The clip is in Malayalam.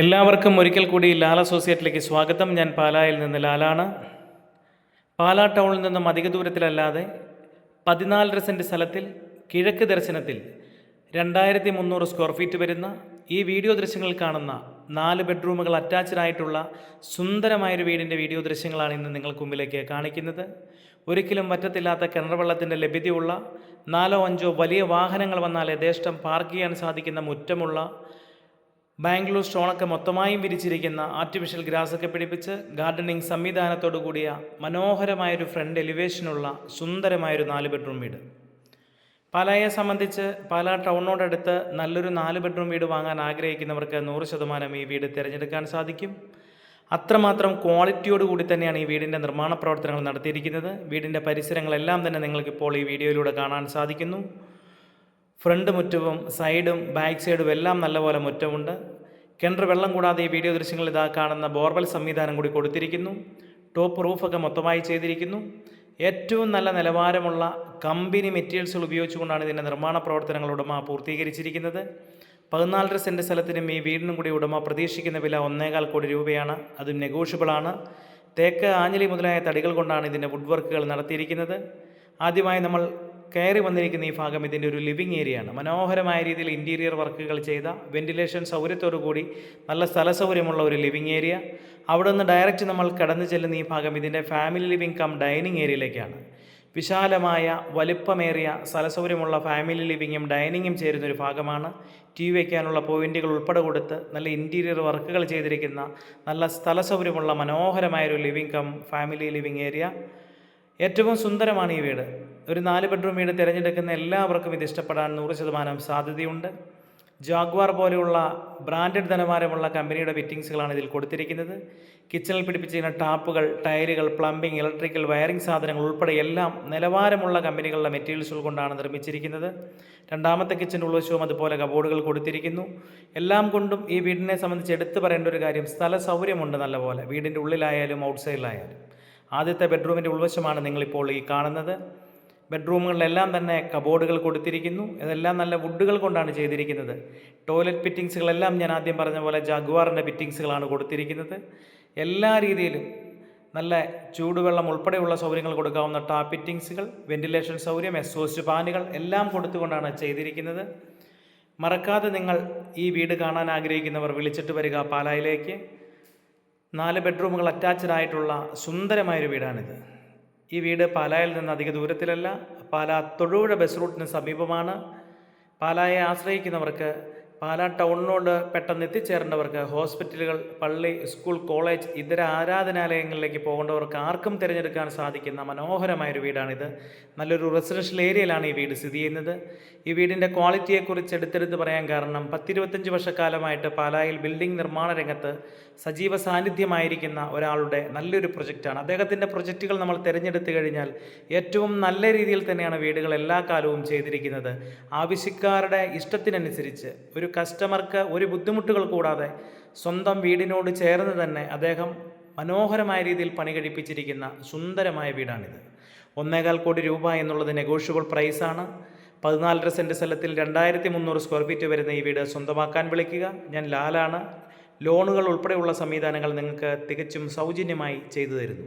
എല്ലാവർക്കും ഒരിക്കൽ കൂടി ലാല അസോസിയേറ്റിലേക്ക് സ്വാഗതം. ഞാൻ പാലായിൽ നിന്ന് ലാലാണ്. പാലാ ടൗണിൽ നിന്നും അധിക ദൂരത്തിലല്ലാതെ പതിനാലര സെന്റ് സ്ഥലത്തിൽ കിഴക്ക് ദർശനത്തിൽ രണ്ടായിരത്തി മുന്നൂറ് സ്ക്വയർ ഫീറ്റ് വരുന്ന ഈ വീഡിയോ ദൃശ്യങ്ങൾ കാണുന്ന നാല് ബെഡ്റൂമുകൾ അറ്റാച്ച്ഡ് ആയിട്ടുള്ള സുന്ദരമായൊരു വീടിന്റെ വീഡിയോ ദൃശ്യങ്ങളാണ് ഇന്ന് നിങ്ങൾക്ക് മുമ്പിലേക്ക് കാണിക്കുന്നത്. ഒരിക്കലും വറ്റത്തില്ലാത്ത കിണർ വെള്ളത്തിന്റെ ലഭ്യതയുള്ള നാലോ അഞ്ചോ വലിയ വാഹനങ്ങൾ വന്നാൽ യഥേഷ്ടം പാർക്ക് ചെയ്യാൻ സാധിക്കുന്ന മുറ്റമുള്ള ബാംഗ്ലൂർ സ്റ്റോണൊക്കെ മൊത്തമായും വിരിച്ചിരിക്കുന്ന ആർട്ടിഫിഷ്യൽ ഗ്രാസൊക്കെ പിടിപ്പിച്ച് ഗാർഡനിങ് സംവിധാനത്തോടു കൂടിയ മനോഹരമായൊരു ഫ്രണ്ട് എലിവേഷനുള്ള സുന്ദരമായൊരു നാല് ബെഡ്റൂം വീട്. പാലായെ സംബന്ധിച്ച് പാല ടൗണിനോടടുത്ത് നല്ലൊരു നാല് ബെഡ്റൂം വീട് വാങ്ങാൻ ആഗ്രഹിക്കുന്നവർക്ക് നൂറ് ശതമാനം ഈ വീട് തിരഞ്ഞെടുക്കാൻ സാധിക്കും. അത്രമാത്രം ക്വാളിറ്റിയോട് കൂടി തന്നെയാണ് ഈ വീടിന്റെ നിർമ്മാണ പ്രവർത്തനങ്ങൾ നടത്തിയിരിക്കുന്നത്. വീടിന്റെ പരിസരങ്ങളെല്ലാം തന്നെ നിങ്ങൾക്കിപ്പോൾ ഈ വീഡിയോയിലൂടെ കാണാൻ സാധിക്കുന്നു. ഫ്രണ്ട് മുറ്റവും സൈഡും ബാക്ക് സൈഡും എല്ലാം നല്ലപോലെ മുറ്റമുണ്ട്. കിണർ വെള്ളം കൂടാതെ ഈ വീഡിയോ ദൃശ്യങ്ങളിൽ ഇതാ കാണുന്ന ബോർവെൽ സംവിധാനം കൂടി കൊടുത്തിരിക്കുന്നു. ടോപ്പ് റൂഫൊക്കെ മൊത്തമായി ചെയ്തിരിക്കുന്നു. ഏറ്റവും നല്ല നിലവാരമുള്ള കമ്പനി മെറ്റീരിയൽസുകൾ ഉപയോഗിച്ചുകൊണ്ടാണ് ഇതിന്റെ നിർമ്മാണ പ്രവർത്തനങ്ങൾ ഉടമ പൂർത്തീകരിച്ചിരിക്കുന്നത്. പതിനാലര സെന്റ് സ്ഥലത്തിനും ഈ വീടിനും കൂടി ഉടമ പ്രതീക്ഷിക്കുന്ന വില ഒന്നേകാൽ കോടി രൂപയാണ്. അതും നെഗോഷ്യബിളാണ് തേക്ക് ആഞ്ഞലി മുതലായ തടികൾ കൊണ്ടാണ് ഇതിന്റെ വുഡ് വർക്കുകൾ നടത്തിയിരിക്കുന്നത്. ആദ്യമായി നമ്മൾ കയറി വന്നിരിക്കുന്ന ഈ ഭാഗം ഇതിന്റെ ഒരു ലിവിങ് ഏരിയയാണ്. മനോഹരമായ രീതിയിൽ ഇന്റീരിയർ വർക്കുകൾ ചെയ്ത വെന്റിലേഷൻ സൗകര്യത്തോടു കൂടി നല്ല സ്ഥല സൗകര്യമുള്ള ഒരു ലിവിങ് ഏരിയ. അവിടെ നിന്ന് ഡയറക്റ്റ് നമ്മൾ കടന്നു ചെല്ലുന്ന ഈ ഭാഗം ഇതിന്റെ ഫാമിലി ലിവിങ് കം ഡൈനിങ് ഏരിയയിലേക്കാണ്. വിശാലമായ വലുപ്പമേറിയ സ്ഥലസൗകര്യമുള്ള ഫാമിലി ലിവിങ്ങും ഡൈനിങ്ങും ചേരുന്ന ഒരു ഭാഗമാണ്. ടി വി വയ്ക്കാനുള്ള പോയിന്റുകൾ ഉൾപ്പെടെ കൊടുത്ത് നല്ല ഇന്റീരിയർ വർക്കുകൾ ചെയ്തിരിക്കുന്ന നല്ല സ്ഥലസൗകര്യമുള്ള മനോഹരമായൊരു living cum family living area. ഏറ്റവും സുന്ദരമാണ് ഈ വീട്. ഒരു നാല് ബെഡ്റൂം വീട് തിരഞ്ഞെടുക്കുന്ന എല്ലാവർക്കും ഇത് ഇഷ്ടപ്പെടാൻ നൂറ് ശതമാനം സാധ്യതയുണ്ട്. ജാഗ്വാർ പോലെയുള്ള ബ്രാൻഡഡ് നിലവാരമുള്ള കമ്പനിയുടെ ഫിറ്റിങ്സുകളാണ് ഇതിൽ കൊടുത്തിരിക്കുന്നത്. കിച്ചണിൽ പിടിപ്പിച്ചിരിക്കുന്ന ടാപ്പുകൾ ടയറുകൾ പ്ലംബിംഗ് ഇലക്ട്രിക്കൽ വയറിംഗ് സാധനങ്ങൾ ഉൾപ്പെടെ എല്ലാം നിലവാരമുള്ള കമ്പനികളുടെ മെറ്റീരിയൽസുകൾ കൊണ്ടാണ് നിർമ്മിച്ചിരിക്കുന്നത്. രണ്ടാമത്തെ കിച്ചന്റെ ഉൾവശവും അതുപോലെ കബോർഡുകൾ കൊടുത്തിരിക്കുന്നു. എല്ലാം കൊണ്ടും ഈ വീടിനെ സംബന്ധിച്ച് എടുത്തു പറയേണ്ട ഒരു കാര്യം സ്ഥല സൗകര്യമുണ്ട് നല്ലപോലെ. വീടിന്റെ ഉള്ളിലായാലും ഔട്ട്സൈഡിലായാലും. ആദ്യത്തെ ബെഡ്റൂമിന്റെ ഉൾവശമാണ് നിങ്ങളിപ്പോൾ ഈ കാണുന്നത്. ബെഡ്റൂമുകളിലെല്ലാം തന്നെ കബോർഡുകൾ കൊടുത്തിരിക്കുന്നു. ഇതെല്ലാം നല്ല വുഡുകൾ കൊണ്ടാണ് ചെയ്തിരിക്കുന്നത്. ടോയ്ലറ്റ് ഫിറ്റിങ്സുകളെല്ലാം ഞാൻ ആദ്യം പറഞ്ഞ പോലെ ജാഗ്വാറിന്റെ ഫിറ്റിങ്സുകളാണ് കൊടുത്തിരിക്കുന്നത്. എല്ലാ രീതിയിലും നല്ല ചൂടുവെള്ളം ഉൾപ്പെടെയുള്ള സൗകര്യങ്ങൾ കൊടുക്കാവുന്ന ടാപ്പ് ഫിറ്റിങ്സുകൾ വെന്റിലേഷൻ സൗകര്യം എക്സോസ്റ്റ് ഫാനുകൾ എല്ലാം കൊടുത്തുകൊണ്ടാണ് ചെയ്തിരിക്കുന്നത്. മറക്കാതെ നിങ്ങൾ ഈ വീട് കാണാൻ ആഗ്രഹിക്കുന്നവർ വിളിച്ചിട്ട് വരിക പാലായിലേക്ക്. നാല് ബെഡ്റൂമുകൾ അറ്റാച്ച്ഡ് ആയിട്ടുള്ള സുന്ദരമായൊരു വീടാണിത്. ഈ വീട് പാലായിൽ നിന്ന് അധിക ദൂരത്തിലല്ല. പാലാ തൊഴൂഴ ബസ് റൂട്ടിന് സമീപമാണ്. പാലായെ ആശ്രയിക്കുന്നവർക്ക് പാലാ ടൗണിനോട് പെട്ടെന്ന് എത്തിച്ചേരേണ്ടവർക്ക് ഹോസ്പിറ്റലുകൾ പള്ളി സ്കൂൾ കോളേജ് ഇതര ആരാധനാലയങ്ങളിലേക്ക് പോകേണ്ടവർക്ക് ആർക്കും തിരഞ്ഞെടുക്കാൻ സാധിക്കുന്ന മനോഹരമായൊരു വീടാണിത്. നല്ലൊരു റെസിഡൻഷ്യൽ ഏരിയയിലാണ് ഈ വീട് സ്ഥിതി ചെയ്യുന്നത്. ഈ വീടിന്റെ ക്വാളിറ്റിയെക്കുറിച്ച് എടുത്തെടുത്ത് പറയാൻ കാരണം പത്തിരുപത്തഞ്ച് വർഷക്കാലമായിട്ട് പാലായിൽ ബിൽഡിംഗ് നിർമ്മാണ രംഗത്ത് സജീവ സാന്നിധ്യമായിരിക്കുന്ന ഒരാളുടെ നല്ലൊരു പ്രൊജക്റ്റാണ് അദ്ദേഹത്തിന്റെ പ്രൊജക്റ്റുകൾ നമ്മൾ തിരഞ്ഞെടുത്ത് കഴിഞ്ഞാൽ ഏറ്റവും നല്ല രീതിയിൽ തന്നെയാണ് വീടുകൾ എല്ലാ കാലവും ചെയ്തിരിക്കുന്നത്. ആവശ്യക്കാരുടെ ഇഷ്ടത്തിനനുസരിച്ച് ഒരു കസ്റ്റമർക്ക് ഒരു ബുദ്ധിമുട്ടുകൾ കൂടാതെ സ്വന്തം വീടിനോട് ചേർന്ന് തന്നെ അദ്ദേഹം മനോഹരമായ രീതിയിൽ പണി കഴിപ്പിച്ചിരിക്കുന്ന സുന്ദരമായ വീടാണിത്. ഒന്നേകാൽ കോടി രൂപ എന്നുള്ളത് നെഗോഷ്യബിൾ പ്രൈസാണ് പതിനാലര സെന്റ് സ്ഥലത്തിൽ രണ്ടായിരത്തി മുന്നൂറ് സ്ക്വയർ ഫീറ്റ് വരുന്ന ഈ വീട് സ്വന്തമാക്കാൻ വിളിക്കുക. ഞാൻ ലാലാണ്. ലോണുകൾ ഉൾപ്പെടെയുള്ള സംവിധാനങ്ങൾ നിങ്ങൾക്ക് തികച്ചും സൗജന്യമായി ചെയ്തു തരുന്നു.